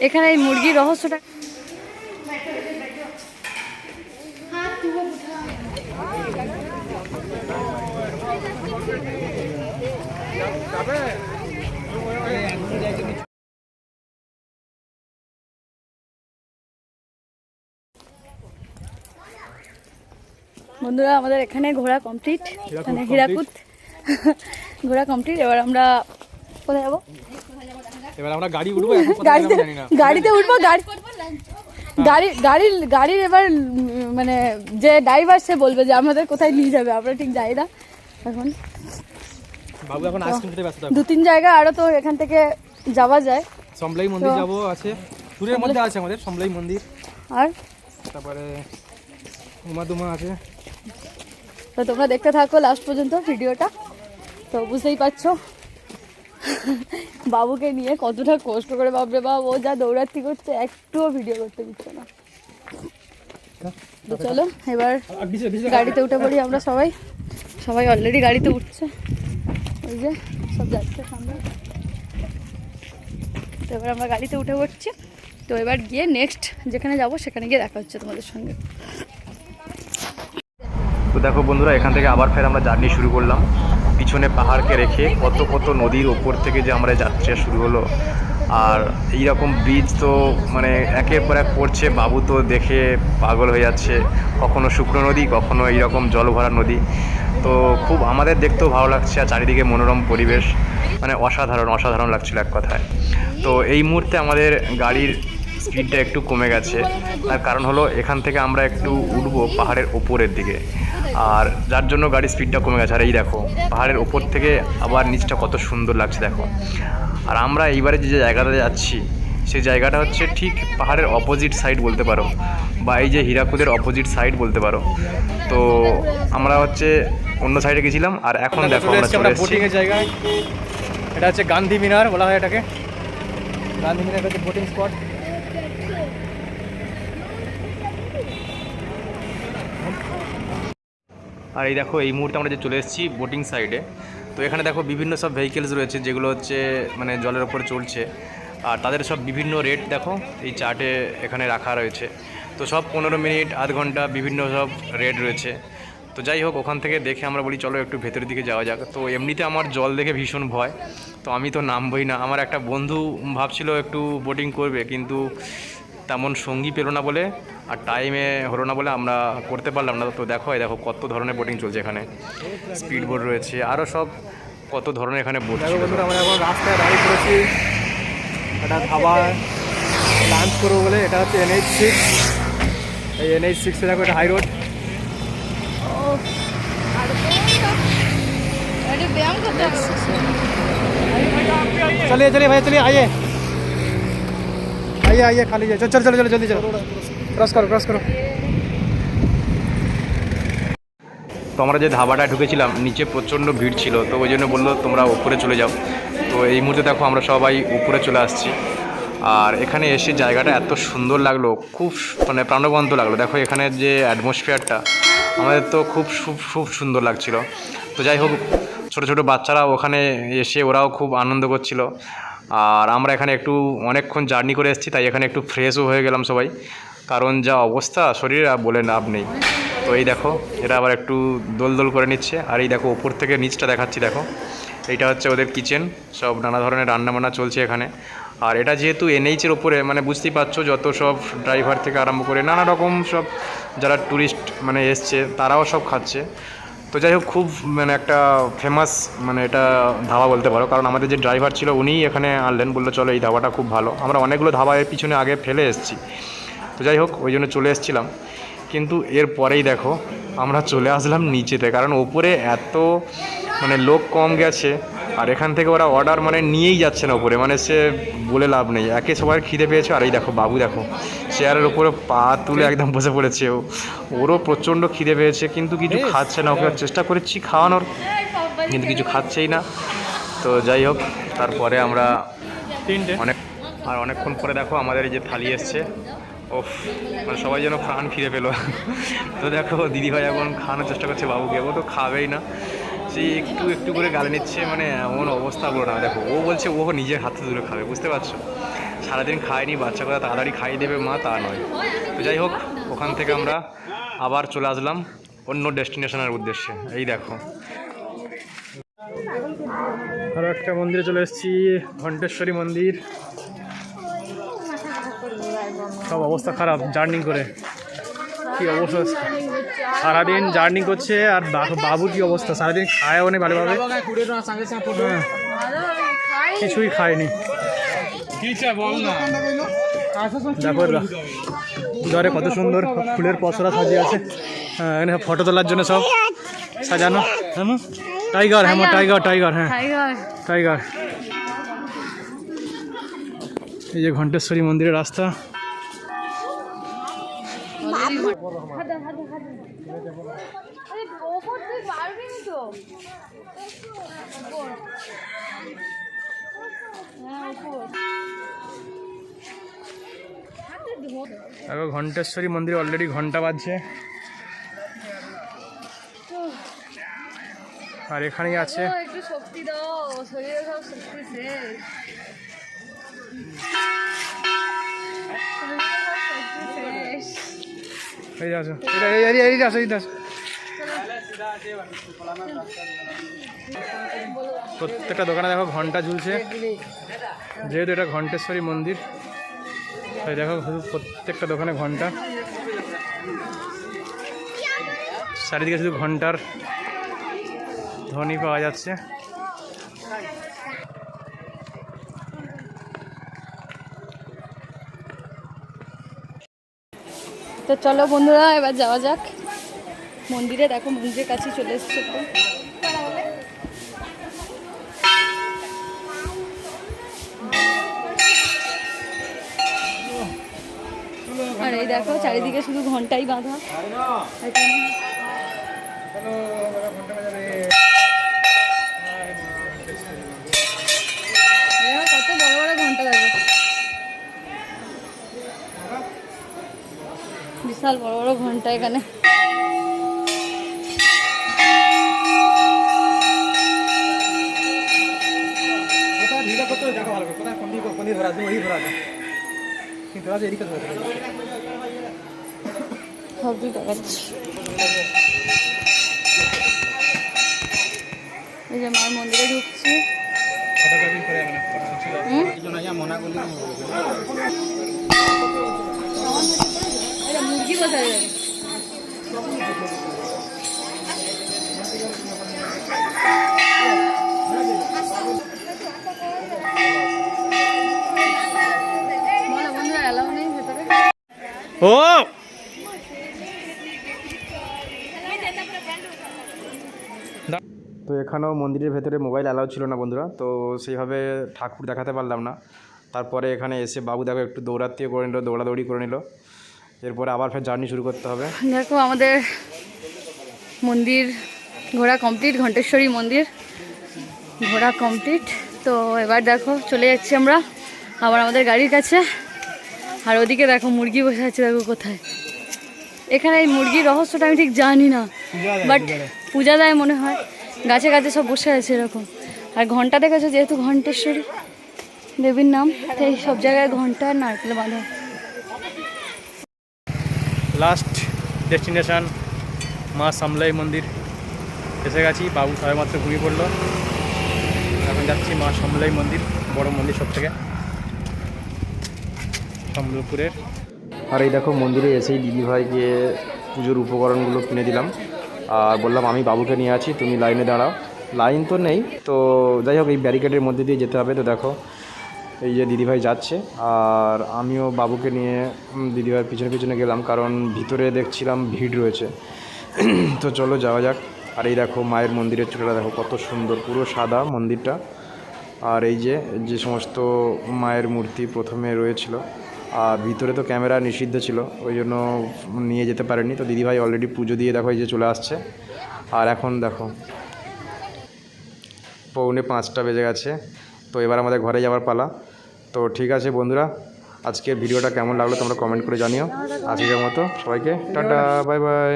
এখানে এই মুরগির রহস্যটা বন্ধুরা আমাদের এখানে ঘোরা কমপ্লিট মানে হীরাকুদ। ঘোরা কমপ্লিট এবার আমরা কোথায় যাব? এবার আমরা গাড়ি উঠবো গাড়িতে গাড়িতে উঠবো গাড়ি গাড়ি গাড়ির গাড়ির এবার মানে যে ড্রাইভার সে বলবে যে আমাদের কোথায় নিয়ে যাবে আমরা ঠিক যাই না। এখন। বাবু এখন আইসক্রিম খেতে ব্যস্ত দু তিন জায়গা আরও তো এখান থেকে যাওয়া যায়। সম্বলাই মন্দির যাব আছে। দূরের মধ্যে আছে আমাদের সম্বলাই মন্দির। আর? তারপরে উমাদুমা আছে। তো তোমরা দেখতে থাকো লাস্ট পর্যন্ত ভিডিওটা। তো বুঝতেই পারছ, বাবুকে নিয়ে কতটা কষ্ট করে বাবরে বাবা ও যা দৌড়াত্তি করছে, একটুও ভিডিও করতে দিচ্ছে না। চলো, এবার গাড়িতে উঠে পড়ি আমরা সবাই। সবাই অলরেডি গাড়িতে উঠছে। ওই যে, সব যাচ্ছে সামনে। তো এবার আমরা গাড়িতে উঠে পড়ছি। তো এবার গিয়ে নেক্সট যেখানে যাব, সেখানে গিয়ে দেখা হচ্ছে তোমাদের সঙ্গে। তো দেখো বন্ধুরা, এখান থেকে আবার ফের আমরা জার্নি শুরু করলাম। পিছনে পাহাড়কে রেখে কত কত নদীর ওপর থেকে যে আমরা যাত্রা শুরু হলো। আর এই রকম ব্রিজ তো মানে একের পর এক পড়ছে, বাবু তো দেখে পাগল হয়ে যাচ্ছে। কখনো শুকনো নদী, কখনো এইরকম জল ভরা নদী। তো খুব আমাদের দেখতেও ভালো লাগছে, আর চারিদিকে মনোরম পরিবেশ। মানে অসাধারণ অসাধারণ লাগছিল এক কথায়। তো এই মুহূর্তে আমাদের গাড়ির স্পিডটা একটু কমে গেছে। তার কারণ হলো, এখান থেকে আমরা একটু উঠবো পাহাড়ের ওপরের দিকে। আর যার জন্য গাড়ির স্পিডটা কমে গেছে। আর এই দেখো পাহাড়ের ওপর থেকে আবার নিচটা কত সুন্দর লাগছে দেখো। আর আমরা এইবারে যে জায়গাটাতে যাচ্ছি সেই জায়গাটা হচ্ছে ঠিক পাহাড়ের অপোজিট সাইড বলতে পারো বা এই যে হীরাকুদের অপোজিট সাইড বলতে পারো। তো আমরা হচ্ছে অন্য সাইডে গেছিলাম আর এখন দেখো আমরা চলে এসেছি। জায়গায়। এটা হচ্ছে গান্ধী মিনার বলা হয় এটাকে। গান্ধী মিনার হচ্ছে বোটিং স্পট আর এই দেখো, এই মুহূর্তে আমরা যে চলে এসেছি বোটিং সাইডে তো এখানে দেখো বিভিন্ন সব ভেহিকেলস রয়েছে, যেগুলো হচ্ছে মানে জলের ওপরে চলছে। আর তাদের সব বিভিন্ন রেট দেখো, এই চার্টে এখানে রাখা রয়েছে। তো সব পনেরো মিনিট, আধ ঘণ্টা বিভিন্ন সব রেট রয়েছে। তো যাই হোক, ওখান থেকে দেখে আমরা বলি, চলো একটু ভেতরের দিকে যাওয়া যাক। তো এমনিতে আমার জল দেখে ভীষণ ভয়। তো আমি তো নামবই না। আমার একটা বন্ধু ভাবছিল একটু বোটিং করবে, কিন্তু তেমন সঙ্গী পেলো না বলে আর টাইমে হলো না বলে আমরা করতে পারলাম না তো দেখো এই দেখো কত ধরনের বোটিং চলছে এখানে স্পিড বোট রয়েছে আরও সব কত ধরনের এখানে বোট দেখো বন্ধুরা আমরা এখন রাস্তায় দাঁড়িয়ে পড়েছি এটা খাবার লাঞ্চ করবো বলে এটা হচ্ছে এনএইচ সিক্স এই এনএইচ সিক্সে দেখো এটা হাই রোড ব্যায়াম করতে হবে चलिए चलिए भैया चलिए आइए आइए आइए खा लीजिए चलो चलो चलो चलो जल्दी चलो क्रॉस करो क्रॉस करो তো আমরা যে ধাবাটায় ঢুকেছিলাম নিচে প্রচণ্ড ভিড় ছিল তো ওই জন্য বললো তোমরা উপরে চলে যাও তো এই মুহূর্তে দেখো আমরা সবাই উপরে চলে আসছি আর এখানে এসে জায়গাটা এত সুন্দর লাগলো খুব মানে প্রাণবন্ত লাগলো দেখো এখানে যে অ্যাটমসফিয়ারটা আমাদের তো খুব খুব খুব সুন্দর লাগছিল তো যাই হোক ছোটো ছোটো বাচ্চারা ওখানে এসে ওরাও খুব আনন্দ করছিল আর আমরা এখানে একটু অনেকক্ষণ জার্নি করে এসেছি, তাই এখানে একটু ফ্রেশও হয়ে গেলাম সবাই। কারণ যা অবস্থা, শরীরে বলে লাভ নেই। তো এই দেখো এটা আবার একটু দোল দোল করে নিচ্ছে। আর এই দেখো, ওপর থেকে নিচটা দেখাচ্ছি, দেখো। এইটা হচ্ছে ওদের কিচেন, সব নানা ধরনের রান্না বান্না চলছে এখানে। আর এটা যেহেতু এনএইচের ওপরে মানে বুঝতেই পারছ, যত সব ড্রাইভার থেকে আরম্ভ করে নানা রকম সব যারা ট্যুরিস্ট মানে এসছে, তারাও সব খাচ্ছে। তো যাই হোক, খুব মানে একটা ফেমাস মানে এটা ধাবা বলতে পারো। কারণ আমাদের যে ড্রাইভার ছিল উনিই এখানে আনলেন, বলল, চলো, এই ধাবাটা খুব ভালো। আমরা অনেকগুলো ধাবা এর পিছনে আগে ফেলে এসেছি। তো যাই হোক, ওই জন্য চলে এসেছিলাম। কিন্তু এর পরেই দেখো, আমরা চলে আসলাম নিচেতে। কারণ ওপরে এত মানে লোক কম গেছে। আর এখান থেকে ওরা অর্ডার মানে নিয়েই যাচ্ছে না ওপরে মানে সে বলে লাভ নেই। একে সবার খিদে পেয়েছে আর এই দেখো বাবু দেখো চেয়ারের উপরে পা তুলে একদম বসে পড়েছে ও। ওরও প্রচণ্ড খিদে পেয়েছে কিন্তু কিছু খাচ্ছে না ওকে চেষ্টা করেছি খাওয়ানোর কিন্তু কিছু খাচ্ছেই না। তো যাই হোক তারপরে আমরা তিনটে। অনেক আর অনেকক্ষণ পরে দেখো আমাদের এই যে থালি এসছে। ও মানে সবাই যেন প্রাণ ফিরে পেল। তো দেখো দিদিভাই এখন খাওয়ানোর চেষ্টা করছে বাবুকে ও তো খাবেই না। সে একটু একটু করে গালে নিচ্ছে মানে এমন অবস্থা না। দেখো, ও বলছে ও নিজের হাতে তুলে খাবে, বুঝতে পারছ? সারাদিন খায়নি, বাচ্চা কথা তাড়াতাড়ি খাইয়ে দেবে মা, তা নয়। তো যাই হোক, ওখান থেকে আমরা আবার চলে আসলাম অন্য ডেস্টিনেশনের উদ্দেশ্যে। এই দেখো। আরও একটা মন্দিরে চলে এসেছি, ঘণ্টেশ্বরী মন্দির। সব অবস্থা খারাপ, জার্নি করে। কি অবস্থা? সারাদিন জার্নি করছে আর বাবু কি অবস্থা? সারাদিন খায়ও নেই ভালোভাবে। হ্যাঁ, কিছুই খায়নি। দেখো ঘরে কত সুন্দর ফুলের পসরা সাজিয়ে আছে। হ্যাঁ, এখানে ফটো তোলার জন্য সব সাজানো। হ্যাঁ টাইগার হ্যাঁ টাইগার টাইগার হ্যাঁ। টাইগার টাইগার এই যে ঘণ্টেশ্বরী মন্দিরের রাস্তা। দেখো, ঘণ্টেশ্বরী মন্দিরে অলরেডি ঘণ্টা বাজছে। আর এখানেই আছে। শক্তি দাও, শরীরে সব শক্তি শেষ। এই আসো এটা এই এই আসো এই আসো। প্রত্যেকটা দোকানে দেখো ঘণ্টা ঝুলছে। যেহেতু এটা ঘণ্টেশ্বরী মন্দির, তাই দেখো শুধু প্রত্যেকটা দোকানে ঘণ্টা। চারিদিকে শুধু ঘণ্টার ধ্বনি পাওয়া যাচ্ছে। তো চলো বন্ধুরা এবার যাওয়া যাক। মন্দিরে দেখো মন্দিরের কাছে চলে এসছে তো আর এই দেখো চারিদিকে শুধু ঘন্টাই বাঁধা এখানে দেখো কত বড় বড় ঘণ্টা দেখো বিশাল বড় বড় ঘণ্টা এখানে। সবই দেখাচ্ছি। এই যে মার মন্দিরে ঢুকছি। হুম? ও! তো এখানেও মন্দিরের ভেতরে মোবাইল অ্যালাউ ছিল না বন্ধুরা, তো সেইভাবে ঠাকুর দেখাতে পারলাম না। তারপরে এখানে এসে বাবু দেখো একটু দৌড়াত্তিও করে নিল দৌড়াদৌড়ি করে নিল। এরপরে আবার ফের জার্নি শুরু করতে হবে। দেখো আমাদের মন্দির ঘোরা কমপ্লিট ঘণ্টেশ্বরী মন্দির ঘোরা কমপ্লিট। তো এবার দেখো চলে যাচ্ছি আমরা আবার আমাদের গাড়ির কাছে। আর ওদিকে দেখো মুরগি বসে আছে দেখো কোথায়। এখানে এই মুরগির রহস্যটা আমি ঠিক জানি না বাট পূজা দেয় মনে হয়। গাছে গাছে সব বসে আছে এরকম। আর ঘণ্টা দেখেছ যেহেতু ঘণ্টেশ্বরী? দেবীর নাম তাই সব জায়গায় ঘণ্টা আর নারকেল বাঁধা। লাস্ট ডেস্টিনেশন মা সামলাই মন্দির। এসে গেছি বাবু সবাই মাত্র ঘুমিয়ে পড়ল। এখন যাচ্ছি মা সামলাই মন্দির বড় মন্দির সব থেকে। সম্বলপুরের। আর এই দেখো মন্দিরে এসেই দিদিভাইকে পুজোর উপকরণগুলো কিনে দিলাম। আর বললাম আমি বাবুকে নিয়ে আছি তুমি লাইনে দাঁড়াও। লাইন তো নেই তো যাই হোক এই ব্যারিকেডের মধ্যে দিয়ে যেতে হবে তো দেখো। এই যে দিদিভাই যাচ্ছে, আর আমিও বাবুকে নিয়ে দিদিভাইয়ের পিছনে পিছনে গেলাম, কারণ ভিতরে দেখছিলাম ভিড় রয়েছে। তো চলো যাওয়া যাক। আর এই দেখো মায়ের মন্দিরের চূড়াটা, দেখো কত সুন্দর, পুরো সাদা মন্দিরটা। আর এই যে যে সমস্ত মায়ের মূর্তি প্রথমে রয়েছিল, আর ভিতরে তো ক্যামেরা নিষিদ্ধ ছিল, ওই জন্য নিয়ে যেতে পারেনি তো দিদিভাই অলরেডি পুজো দিয়ে দেখো, এই যে চলে আসছে। আর এখন দেখো, পৌনে পাঁচটা বেজে গেছে। তো এবার আমাদের ঘরে যাওয়ার পালা। তো ঠিক আছে বন্ধুরা, আজকের ভিডিওটা কেমন লাগল তোমরা কমেন্ট করে জানিও। আজকের মতো সবাইকে, টাটা বাই বাই